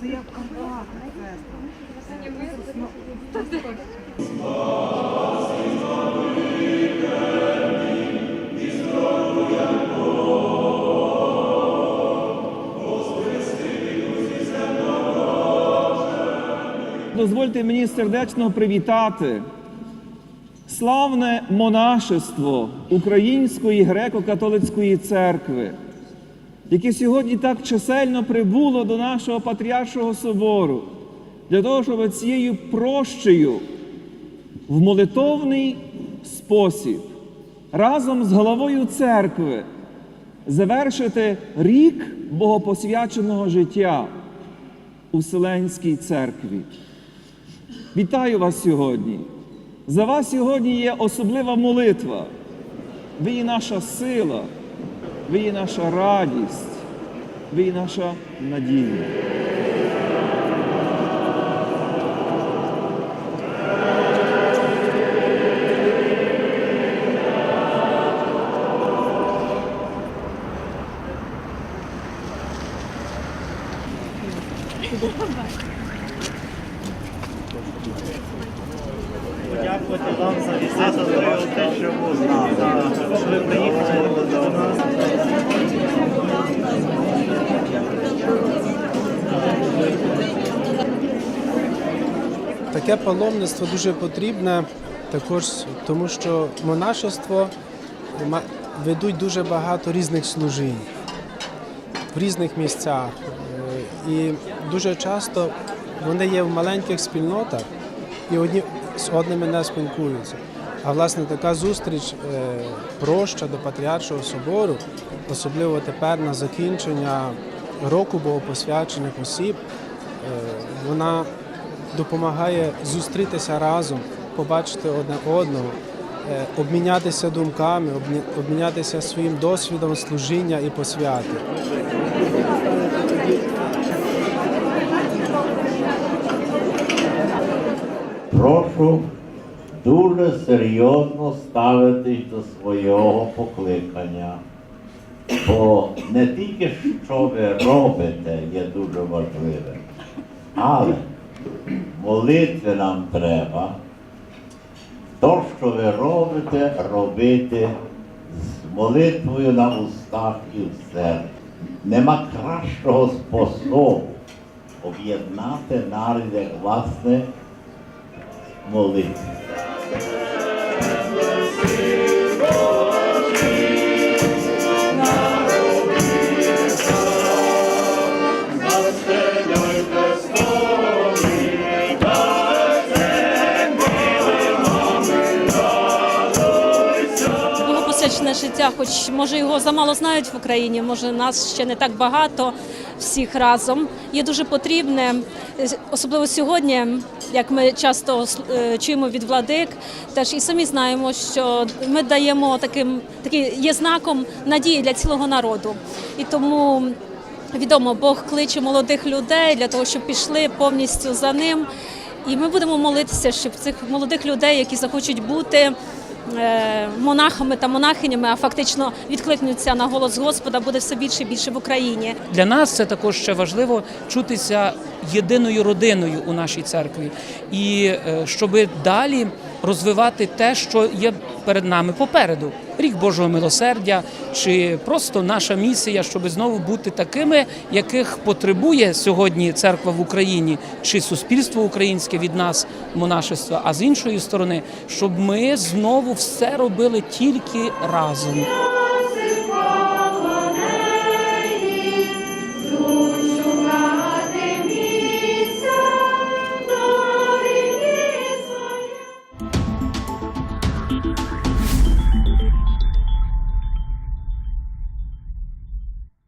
Це як компакт, сестра. Дозвольте мені сердечно привітати славне монашество Української греко-католицької церкви, яке сьогодні так чисельно прибуло до нашого Патріаршого собору, для того, щоб цією прощею в молитовний спосіб разом з головою церкви завершити рік богопосвяченого життя у Вселенській церкві. Вітаю вас сьогодні. За вас сьогодні є особлива молитва. Ви є наша сила, ви є наша радість, ви є наша надія. Дякувати вам за візит, за те, що ви приїхали до нас. Таке паломництво дуже потрібне також, тому що монашество ведуть дуже багато різних служінь в різних місцях. І дуже часто вони є в маленьких спільнотах і одні з одними не спілкуються. А власне така зустріч е, проща до Патріаршого собору, особливо тепер на закінчення року богопосвячених осіб, е, вона допомагає зустрітися разом, побачити одне одного, е, обмінятися думками, обмінятися своїм досвідом служіння і посвяти. Прошу дуже серйозно ставитись до свого покликання. Бо не тільки що ви робите є дуже важливим, але молитви нам треба. То, що ви робите, робити з молитвою на устах і в серці. Нема кращого способу об'єднати народ, як власне молитви. Богопосвячене життя, хоч може його замало знають в Україні, може нас ще не так багато всіх разом. Є дуже потрібне, особливо сьогодні, як ми часто е, чуємо від владик, теж і самі знаємо, що ми даємо таким такий є знаком надії для цілого народу. І тому відомо, Бог кличе молодих людей для того, щоб пішли повністю за ним. І ми будемо молитися, щоб цих молодих людей, які захочуть бути монахами та монахинями, а фактично відкликнуться на голос Господа, буде все більше і більше в Україні. Для нас це також ще важливо чутися єдиною родиною у нашій церкві, і е, щоб далі розвивати те, що є перед нами попереду. Рік Божого милосердя, чи просто наша місія, щоб знову бути такими, яких потребує сьогодні церква в Україні, чи суспільство українське від нас, монашество, а з іншої сторони, щоб ми знову все робили тільки разом.